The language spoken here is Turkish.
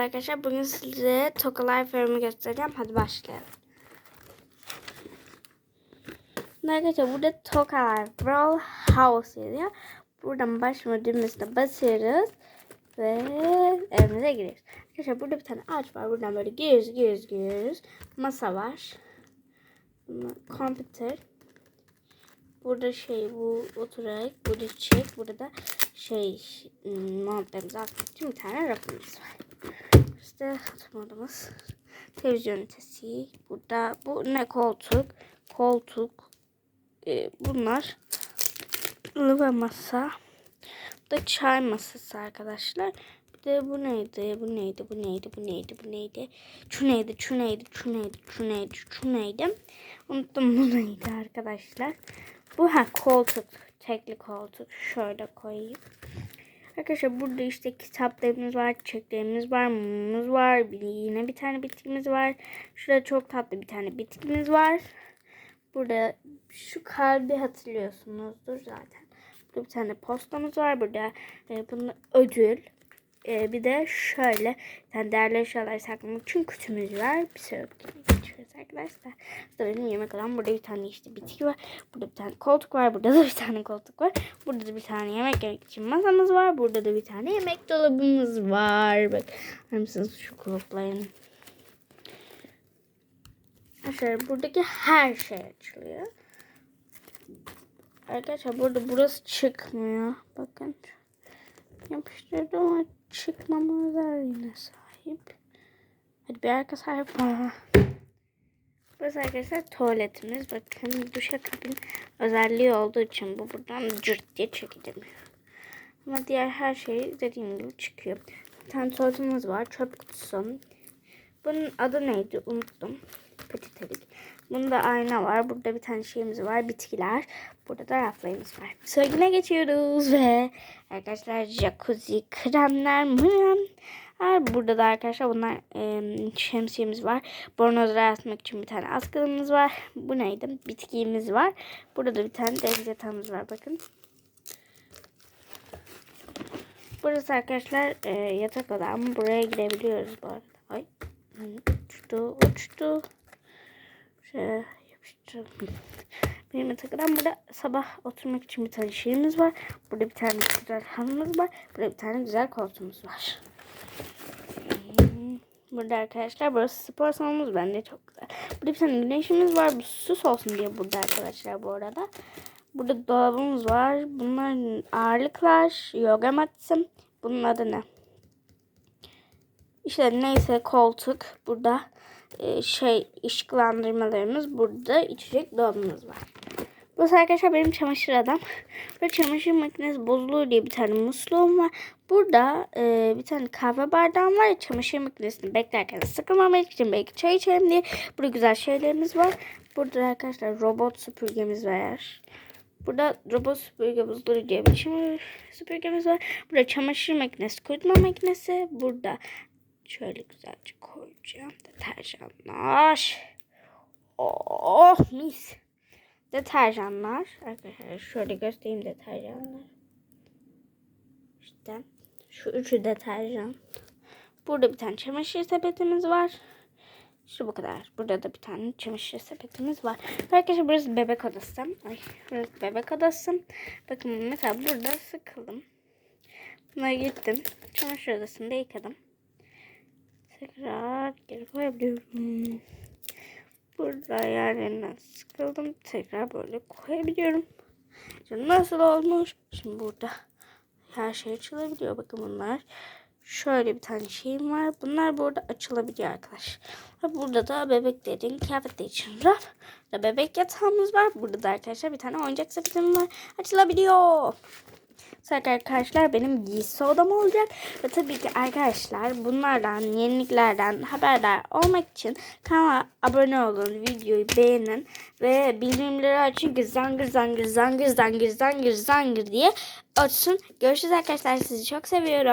Merhaba arkadaşlar. Bugün size Tokalar Farm'ı göstereceğim. Hadi başlayalım. Arkadaşlar burada Tokalar Brawl House yazıyor. Buradan başlama düğmesine basıyoruz. Ve evimize giriyoruz. Arkadaşlar burada bir tane ağaç var. Buradan böyle giriyoruz, giriyoruz, giriyoruz. Masa var. Computer. Burada şey bu oturarak, burada çiçek, burada da şey ım, montlarımızı atmak bir tane rafımız var. İşte oturmadığımız televizyon ünitesi. Burada bu ne koltuk, koltuk, e, bunlar ve masa. Bu da çay masası arkadaşlar. Bir de bu neydi, bu neydi, bu neydi, bu neydi, bu neydi. Şu neydi, şu neydi, şu neydi, şu neydi, şu neydi. Unuttum bu neydi arkadaşlar. Bu ha koltuk. Tekli koltuk. Şöyle koyayım. Arkadaşlar burada işte kitaplarımız var, çiçeklerimiz var, mumumuz var. Bir, yine bir tane bitkimiz var. Şurada çok tatlı bir tane bitkimiz var. Burada şu kalbi hatırlıyorsunuzdur zaten. Burada bir tane postamız var. Burada e, bunun ödül. E, bir de şöyle bir tane değerli eşyalar saklamak için kutumuz var. Bir sürü geçiyoruz arkadaşlar. Burada benim yemek olan burada bir tane işte bitki var. Burada bir tane koltuk var. Burada da bir tane koltuk var. Burada da bir tane yemek yemek için masamız var. Burada da bir tane yemek dolabımız var. Bak mısınız şu kulüplerin. Arkadaşlar buradaki her şey açılıyor. Arkadaşlar burada burası çıkmıyor. Bakın. Yapıştırdım ama çıkmama özelliğine sahip. Hadi bir arka sayfa. Burası arkadaşlar tuvaletimiz. Bakın duşakabin özelliği olduğu için bu buradan cırt diye çekilmiyor. Ama diğer her şey dediğim gibi çıkıyor. Bir tane tuvaletimiz var. Çöp kutusu. Bunun adı neydi? Unuttum. Petitelik. Bunda ayna var. Burada bir tane şeyimiz var. Bitkiler. Burada da raflarımız var. Sögüne geçiyoruz ve arkadaşlar jacuzzi, kremler, mremler. Burada da arkadaşlar bunlar e, şemsiyemiz var. Bornozları asmak için bir tane askılımız var. Bu neydi? Bitkimiz var. Burada da bir tane deniz yatağımız var. Bakın. Burası arkadaşlar e, yatak odam. Buraya girebiliyoruz bu arada. Ay. Uçtu, uçtu. Şöyle yapıştıralım. Benim yatak burada sabah oturmak için bir tane şeyimiz var. Burada bir tane güzel halımız var. Burada bir tane güzel koltuğumuz var. Burada arkadaşlar burası spor salonumuz bence çok güzel. Burada bir tane güneşimiz var. Bu süs olsun diye burada arkadaşlar bu arada. Burada dolabımız var. Bunlar ağırlıklar. Yoga matı. Bunun adı ne? İşte neyse koltuk. Burada e, şey ışıklandırmalarımız. Burada içecek dolabımız var. Bu arkadaşlar benim çamaşır adam. Burada çamaşır makinesi bozulur diye bir tane musluğum var. Burada e, bir tane kahve bardağım var. Çamaşır makinesini beklerken sıkılmamak için belki çay içelim diye. Burada güzel şeylerimiz var. Burada arkadaşlar robot süpürgemiz var. Burada robot süpürge buzları diye bir süpürgemiz var. Burada çamaşır makinesi, kurutma makinesi. Burada şöyle güzelce koyacağım. Deterjanlar. Oh mis. Deterjanlar. Arkadaşlar şöyle göstereyim deterjanlar. İşte şu üçü deterjan. Burada bir tane çamaşır sepetimiz var. İşte bu kadar. Burada da bir tane çamaşır sepetimiz var. Arkadaşlar burası bebek odası. Ay, burası bebek odası. Bakın mesela burada sıkıldım. Buna gittim. Çamaşır odasında yıkadım. Tekrar geri koyabiliyorum. Burada yerlerinden sıkıldım. Tekrar böyle koyabiliyorum. Şimdi nasıl olmuş? Şimdi burada her şey açılabiliyor. Bakın bunlar. Şöyle bir tane şeyim var. Bunlar burada açılabiliyor arkadaşlar. Burada da bebeklerin kıyafetleri için raf. Burada bebek yatağımız var. Burada da arkadaşlar bir tane oyuncak sepetim var. Açılabiliyor. Sonra arkadaşlar benim giysi odam olacak. Ve tabii ki arkadaşlar bunlardan yeniliklerden haberdar olmak için kanala abone olun. Videoyu beğenin. Ve bildirimleri açın zangır zangır zangır zangır zangır zangır diye açsın. Görüşürüz arkadaşlar. Sizi çok seviyorum.